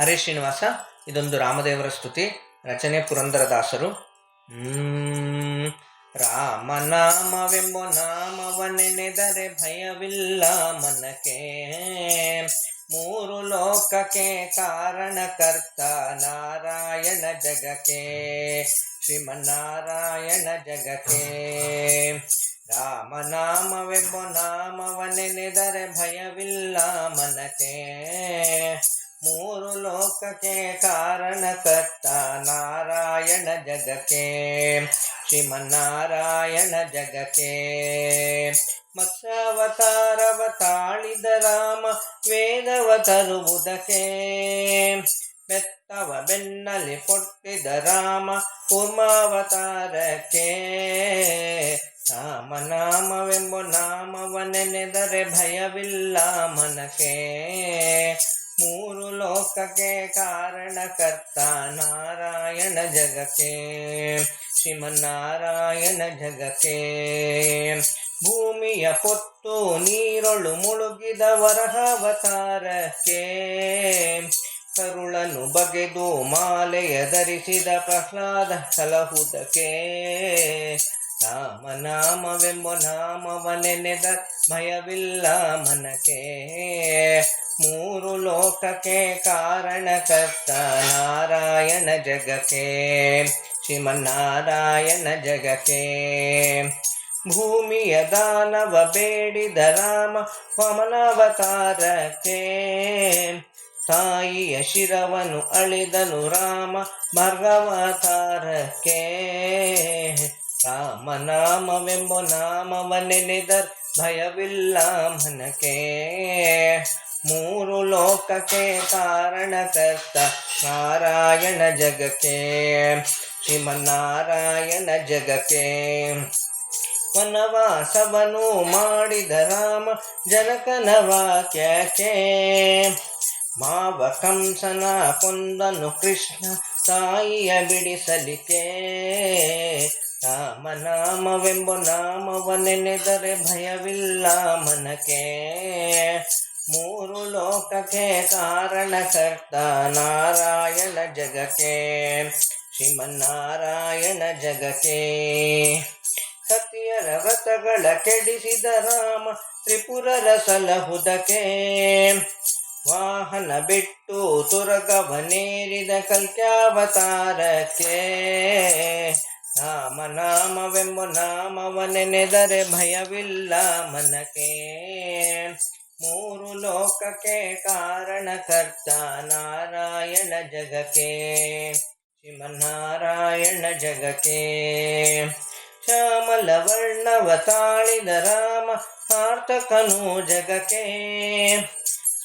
ಹರೇ ಶ್ರೀನಿವಾಸ, ಇದೊಂದು ರಾಮದೇವರ ಸ್ತುತಿ, ರಚನೆ ಪುರಂದರದಾಸರು. ರಾಮ ರಾಮನಾಮವೆಂಬ ನಾಮವನೆನೆದರೆ ಭಯವಿಲ್ಲ ಮನಕ್ಕೆ. ಮೂರು ಲೋಕಕ್ಕೆ ಕಾರಣಕರ್ತ ನಾರಾಯಣ ಜಗಕ್ಕೆ, ಶ್ರೀಮನ್ನಾರಾಯಣ ಜಗಕ್ಕೆ. ರಾಮನಾಮವೆಂಬ ನಾಮವನೆನೆದರೆ ಭಯವಿಲ್ಲ ಮನಕ್ಕೆ. ಮೂರು ಲೋಕಕ್ಕೆ ಕಾರಣಕರ್ತ ನಾರಾಯಣ ಜಗಕ್ಕೆ, ಶ್ರೀಮನ್ನಾರಾಯಣ ಜಗಕ್ಕೆ. ಮತ್ಸ್ಯಾವತಾರವ ತಾಳಿದ ರಾಮ ವೇದವ ತರುವುದಕ್ಕೆ ಬೆತ್ತವ ಬೆನ್ನಲಿ ಕೊಟ್ಟಿದ ರಾಮ ಕೂರ್ಮಾವತಾರಕ್ಕೆ ರಾಮನಾಮವೆಂಬ ನಾಮವನೆನೆದರೆ ಭಯವಿಲ್ಲ ಮನಕ್ಕೆ. ಮೂರು ಲೋಕಕ್ಕೆ ಕಾರಣಕರ್ತ ನಾರಾಯಣ ಜಗಕ್ಕೆ, ಶ್ರೀಮನ್ನಾರಾಯಣ ಜಗಕ್ಕೆ. ಭೂಮಿಯ ಪೊತ್ತು ನೀರೊಳು ಮುಳುಗಿದ ವರಹಾವತಾರಕ್ಕೆ, ಕರುಳನು ಬಗೆದು ಮಾಲೆಯ ಧರಿಸಿದ ಪ್ರಹ್ಲಾದ ಸಲಹುದಕ್ಕೆ ರಾಮನಾಮವೆಂಬ ನಾಮವನೆನೆದ ಭಯವಿಲ್ಲ ಮನಕೇ ಲೋಕಕ್ಕೆ ಕಾರಣಕರ್ತ ನಾರಾಯಣ ಜಗಕ್ಕೆ ಶ್ರೀಮನ್ನಾರಾಯಣ ಜಗಕ್ಕೆ ಭೂಮಿಯ ದಾನವ ಬೇಡಿದ ರಾಮ ವಮನಾವತಾರಕ್ಕೆ. ತಾಯಿಯ ಶಿರವನು ಅಳಿದನು ರಾಮ ಮಾರ್ಗವತಾರಕ್ಕೆ. ರಾಮನಾಮವೆಂಬ ನಾಮವನೆನೆದರ್ ಭಯವಿಲ್ಲ ಮನಕ್ಕೆ ಕಾರಣ ಲೋಕಕ್ಕೆ ಕಾರಣಕರ್ತ ನಾರಾಯಣ ಜಗಕ್ಕೆ. ಶ್ರೀಮನ್ನಾರಾಯಣ ಜಗಕ್ಕೆ. ವನವಾಸವನು ಮಾಡಿದ ರಾಮ ಜನಕನ ವಾಕ್ಯಕ್ಕೆ. ಮಾವ ಕಂಸನ ಕೊಂದನು ಕೃಷ್ಣ ತಾಯಿಯ ಬಿಡಿಸಲಿಕೆ ರಾಮನಾಮವೆಂಬ ನಾಮವನೆನೆದರೆ ಭಯವಿಲ್ಲ ಮನಕ್ಕೆ. ಮೂರು ಲೋಕಕ್ಕೆ ಕಾರಣಕರ್ತ ನಾರಾಯಣ ಜಗಕ್ಕೆ, ಶ್ರೀಮನ್ನಾರಾಯಣ ಜಗಕ್ಕೆ. ಸತಿಯರ ವ್ರತಗಳ ಕೆಡಿಸಿದ ರಾಮ ತ್ರಿಪುರರ ಸಲಹುದಕ್ಕೆ. ವಾಹನ ಬಿಟ್ಟು ತುರಗವನೇರಿದ ಕಲ್ಕ್ಯಾವತಾರಕ್ಕೆ. ನಾಮವ ನೆನೆದರೆ ಭಯವಿಲ್ಲ ಮನಕ್ಕೆ. ಮೂರು ಲೋಕಕ್ಕೆ ಕಾರಣಕರ್ತ ನಾರಾಯಣ ಜಗಕ್ಕೆ, ಶ್ರೀಮನ್ನಾರಾಯಣ ಜಗಕ್ಕೆ. ಶ್ಯಾಮಲ ವರ್ಣವ ತಾಳಿದ ರಾಮ ಸಾರ್ಥಕನು ಜಗಕ್ಕೆ.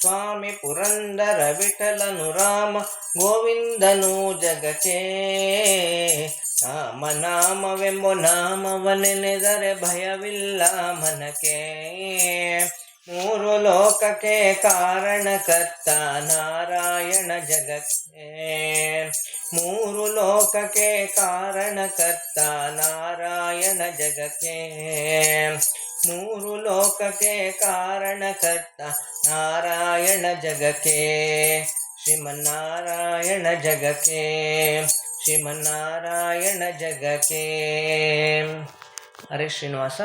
ಸ್ವಾಮಿ ಪುರಂದರ ವಿಠಲನು ರಾಮ ಗೋವಿಂದನು ಜಗಕ್ಕೆ. ರಾಮನಾಮವೆಂಬ ನಾಮವನೆನೆದರೆ ಭಯವಿಲ್ಲ ಮನಕ್ಕೆ. ಮೂರು ಲೋಕಕ್ಕೆ ಕಾರಣಕರ್ತ ನಾರಾಯಣ ಜಗತ್ತೇ. ಮೂರು ಲೋಕಕ್ಕೆ ಕಾರಣಕರ್ತ ನಾರಾಯಣ ಜಗಕ್ಕೆ ಮೂರು ಲೋಕಕ್ಕೆ ಕಾರಣಕರ್ತ ನಾರಾಯಣ ಜಗಕ್ಕೆ ಶ್ರೀಮನ್ನಾರಾಯಣ ಜಗಕ್ಕೆ ಶ್ರೀಮನ್ನಾರಾಯಣ ಜಗಕ್ಕೆ ಹರೇ ಶ್ರೀನಿವಾಸ.